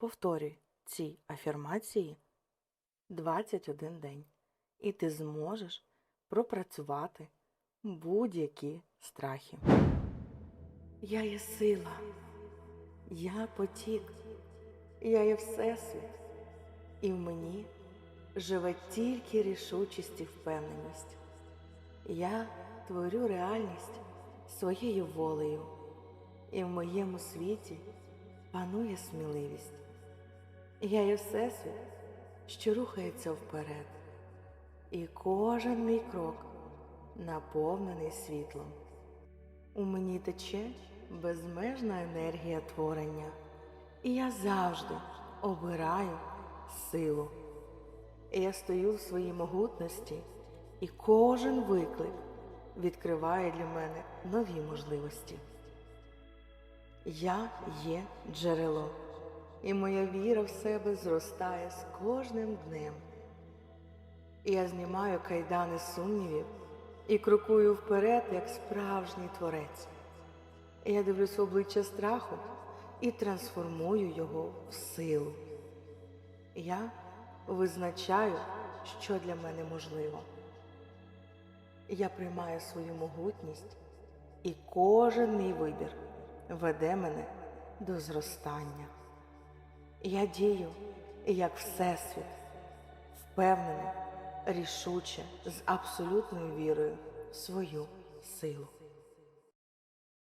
Повторюй ці афірмації 21 день, і ти зможеш пропрацювати будь-які страхи. Я є сила, я потік, я є Всесвіт, і в мені живе тільки рішучість і впевненість. Я творю реальність своєю волею, і в моєму світі панує сміливість. Я є Всесвіт, що рухається вперед, і кожен мій крок наповнений світлом. У мені тече безмежна енергія творення, і я завжди обираю силу. Я стою в своїй могутності, і кожен виклик відкриває для мене нові можливості. Я є джерело, і моя віра в себе зростає з кожним днем. Я знімаю кайдани сумнівів і крокую вперед, як справжній творець. Я дивлюсь в обличчя страху і трансформую його в силу. Я визначаю, що для мене можливо. Я приймаю свою могутність, і кожен мій вибір веде мене до зростання. Я дію як Всесвіт, впевнено, рішуче, з абсолютною вірою в свою силу.